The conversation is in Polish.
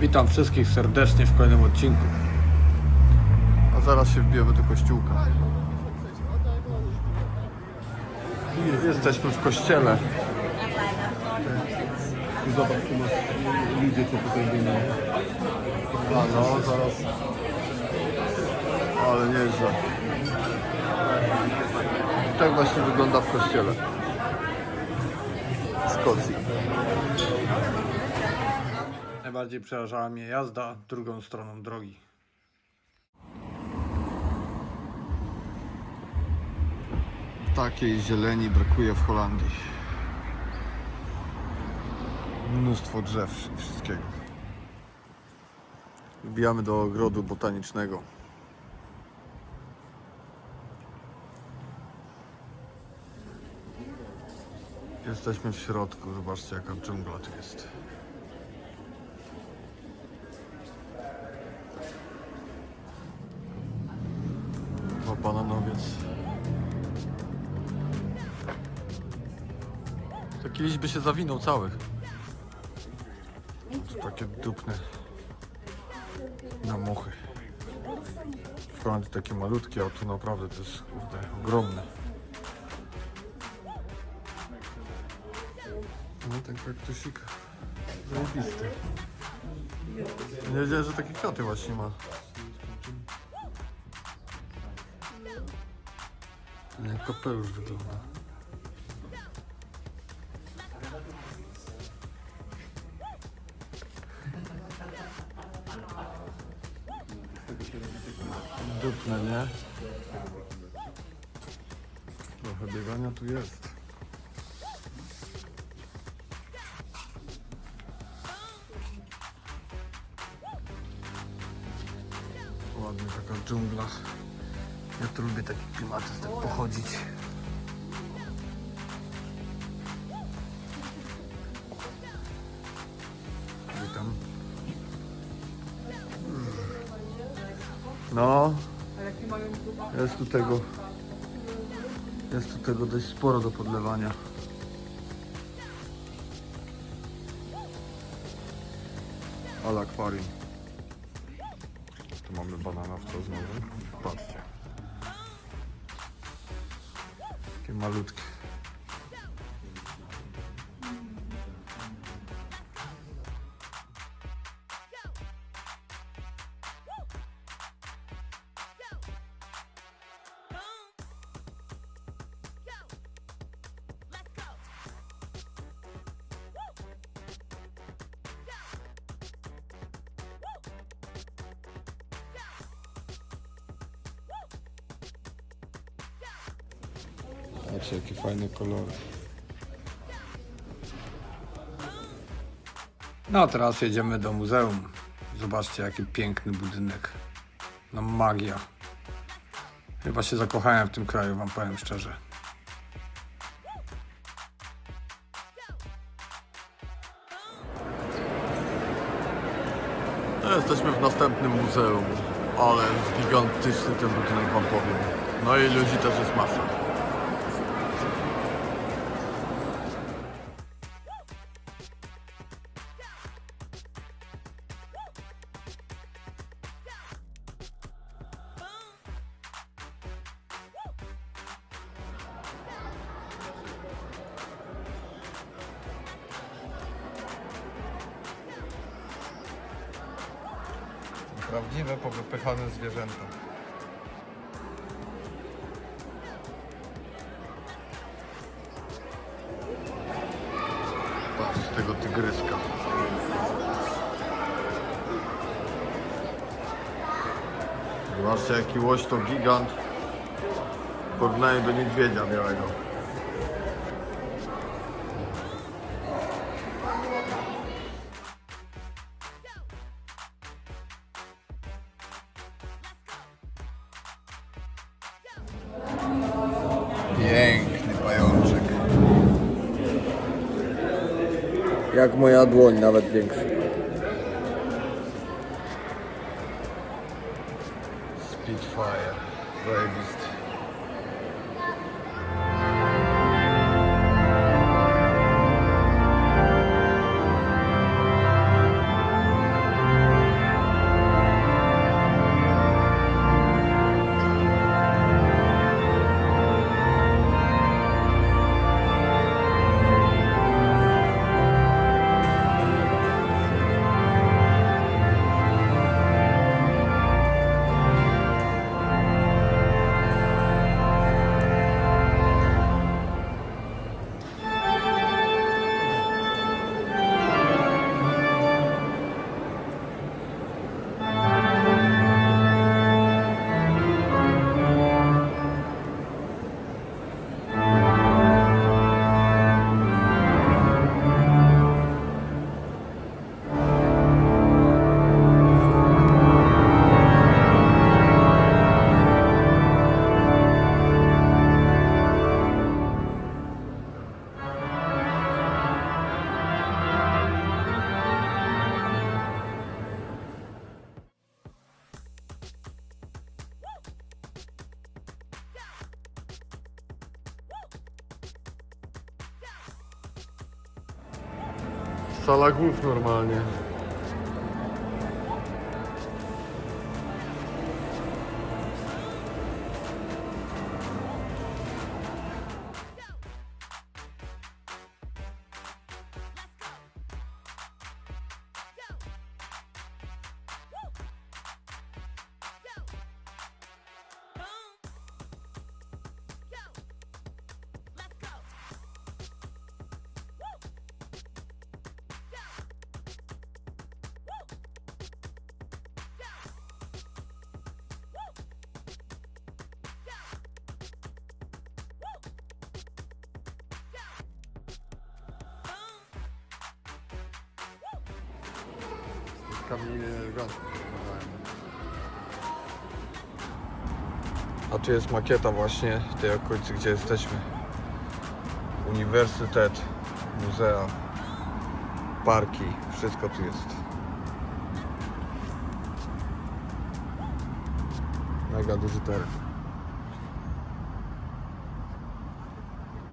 Witam wszystkich serdecznie w kolejnym odcinku. A zaraz się wbijemy do kościółka. Jesteśmy w kościele. Zobacz, tu masz ludzie, co tutaj byli. A no, zaraz. Ale nieźle. Tak właśnie wygląda w kościele. W Szkocji. Najbardziej przerażała mnie jazda drugą stroną drogi. Takiej zieleni brakuje w Holandii. Mnóstwo drzew i wszystkiego. Wbijamy do ogrodu botanicznego. Jesteśmy w środku, zobaczcie jaka dżungla tu jest. To kiedyś by się zawinął cały. To takie dupne na muchy. W Holandii takie malutkie, a tu naprawdę to jest kurde ogromne. No ten kaktusik zajebisty. Nie wiedziałem, że takie kwiaty właśnie ma. Jak kapelusz wygląda. Dupne, nie? Trochę biegania tu jest. Ładnie taka dżungla. Ja tu lubię takie klimaty, tak pochodzić. Witam. No, jest tu tego. Jest tu tego dość sporo do podlewania. Ale akwarium. Tu mamy bananowca znowu. Patrzcie. Takie malutkie. Patrzcie jakie fajne kolory. No a teraz jedziemy do muzeum. Zobaczcie jaki piękny budynek. No magia. Chyba się zakochałem w tym kraju, wam powiem szczerze. No, jesteśmy w następnym muzeum, ale gigantyczny ten budynek wam powiem. No i ludzi też jest masa. Prawdziwe, powypychane zwierzęta. Patrz, tego tygryska. Zobaczcie jaki łoś to gigant. W porównaniu do niedźwiedzia białego. Piękny pajączek. Jak moja dłoń, nawet większy. Spitfire. Zajebisty. Sala głów normalnie. A tu jest makieta właśnie tej okolicy, gdzie jesteśmy. Uniwersytet, muzea, parki, wszystko tu jest. Mega duży teren.